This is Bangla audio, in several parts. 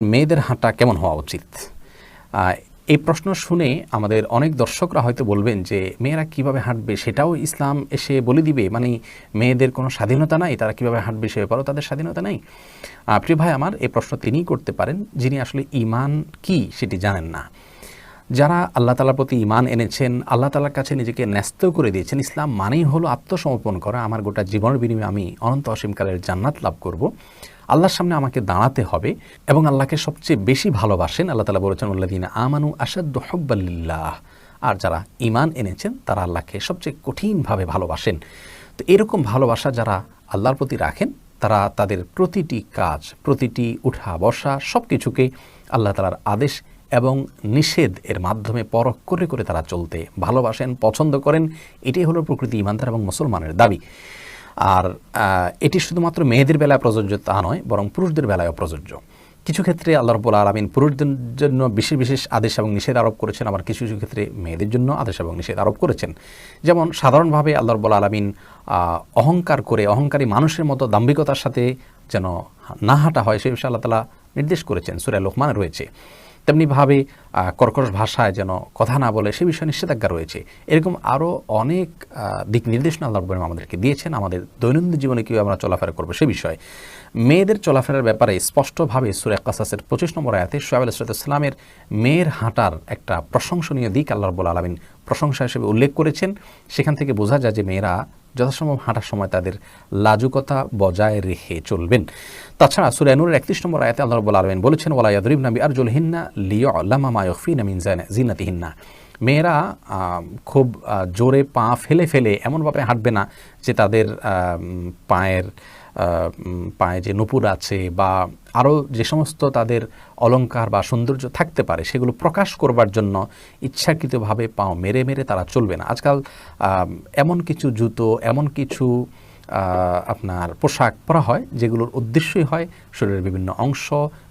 মেয়েদের হাঁটা কেমন হওয়া উচিত? এই প্রশ্ন শুনে আমাদের অনেক দর্শকরা হয়তো বলবেন যে, মেয়েরা কীভাবে হাঁটবে? সেটাও ইসলাম এসে বলে দিবে। মানে মেয়েদের কোনো স্বাধীনতা নাই, তারা কীভাবে হাঁটবে সে ব্যাপারেও তাদের স্বাধীনতা নেই। প্রিয় ভাই, আমার এই প্রশ্ন তিনিই করতে পারেন, যিনি আসলে ইমান কি সেটি জানেন না। যারা আল্লাহ তালার প্রতি ইমান এনেছেন, আল্লাহ তালার কাছে নিজেকে ন্যস্ত করে দিয়েছেন, ইসলাম মানেই হলো আত্মসমর্পণ করা। আমার গোটা জীবনের বিনিময়ে আমি অনন্ত অসীমকালের জান্নাত লাভ করব। আল্লাহর সামনে আমাকে দাঁড়াতে হবে এবং আল্লাহকে সবচেয়ে বেশি ভালোবাসেন, আল্লাহ তালা বলেছেন উল্লাদিন আমানু আসাদ হব্বাল্লাহ আর যারা ইমান এনেছেন, তারা আল্লাহকে সবচেয়ে কঠিনভাবে ভালোবাসেন। তো এরকম ভালোবাসা যারা আল্লাহর প্রতি রাখেন, তারা তাদের প্রতিটি কাজ, প্রতিটি উঠা বসা সব কিছুকে আল্লাহ তালার আদেশ এবং নিষেধ এর মাধ্যমে পরখ করে করে তারা চলতে ভালোবাসেন, পছন্দ করেন। এটাই হলো প্রকৃতি ইমানদার এবং মুসলমানের দাবি। আর এটি শুধুমাত্র মেয়েদের বেলায় প্রযোজ্য তা নয়, বরং পুরুষদের বেলায়ও প্রযোজ্য। কিছু ক্ষেত্রে আল্লাহ রব্বুল আলমিন পুরুষদের জন্য বিশেষ বিশেষ আদেশ এবং নিষেধ আরোপ করেছেন, আবার কিছু কিছু ক্ষেত্রে মেয়েদের জন্য আদেশ এবং নিষেধ আরোপ করেছেন। যেমন, সাধারণভাবে আল্লাহ রব্বুল আলমিন অহংকার করে অহংকারী মানুষের মতো দাম্ভিকতার সাথে যেন না হাঁটা হয়, সে বিষয়ে আল্লাহ তালা নির্দেশ করেছেন। সুরায় লোকমান রয়েছে। তেমনিভাবে কর্কশ ভাষায় যেন কথা না বলে সে বিষয়ে নিষেধাজ্ঞা রয়েছে। এরকম আরও অনেক দিক নির্দেশনা আল্লাহ আমাদেরকে দিয়েছেন। আমাদের দৈনন্দিন জীবনে কীভাবে আমরা চলাফেরা করব সে বিষয়ে। মেয়েদের চলাফেরার ব্যাপারে স্পষ্টভাবে সুরে কাসাসের পঁচিশ নম্বর আয়াতে সোয়াব আলাইসালামের মেয়ের হাঁটার একটা প্রশংসনীয় দিক আল্লাহ রব্বুল আলমিন প্রশংসা হিসেবে উল্লেখ করেছেন। সেখান থেকে বোঝা যায় যে মেয়েরা যথাসম্ভব হাঁটার সময় তাদের লাজুকতা বজায় রেখে চলবেন। তাছাড়া সুরানুরের একত্রিশ নম্বর আয়াতে আল্লাহ রব্বুল আলমিন বলেছেন ওলা ইয়াদরিব নাবি আরজুল হিন্না লিও আল্লামা মায়ফিন জিনাতি জিনাতিহিন্না মেয়েরা খুব জোরে পা ফেলে ফেলে এমনভাবে হাঁটবে না যে তাদের পায়ের পায়ে যে নুপুর আছে বা আরও যে সমস্ত তাদের অলংকার বা সৌন্দর্য থাকতে পারে, সেগুলো প্রকাশ করবার জন্য ইচ্ছাকৃতভাবে পাও মেরে মেরে তারা চলবে না। আজকাল এমন কিছু জুতো, এমন কিছু আপনার পোশাক পরা হয় যেগুলোর উদ্দেশ্যই হয় শরীরের বিভিন্ন অংশ,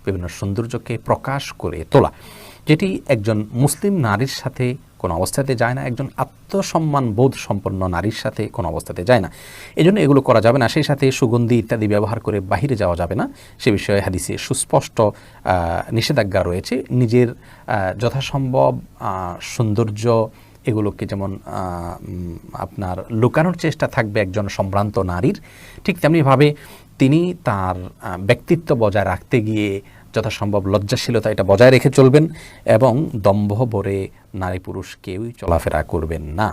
বিভিন্ন সৌন্দর্যকে প্রকাশ করে তোলা। যেটি একজন মুসলিম নারীর সাথে কোনো অবস্থাতে যায় না, একজন আত্মসম্মান বোধ সম্পন্ন নারীর সাথে কোনো অবস্থাতে যায় না। এই জন্য এগুলো করা যাবে না। সেই সাথে সুগন্ধি ইত্যাদি ব্যবহার করে বাহিরে যাওয়া যাবে না। সে বিষয়ে হাদিসে সুস্পষ্ট নিষেধাজ্ঞা রয়েছে। নিজের যথাসম্ভব সৌন্দর্য এগুলোকে যেমন আপনার লুকানোর চেষ্টা থাকবে একজন সম্ভ্রান্ত নারীর, ঠিক তেমনিভাবে তিনি তার ব্যক্তিত্ব বজায় রাখতে গিয়ে যথাসম্ভব লজ্জাশীলতা এটা বজায় রেখে চলবেন এবং দম্ভ ভরে নারী পুরুষ কেউই চলাফেরা করবেন না।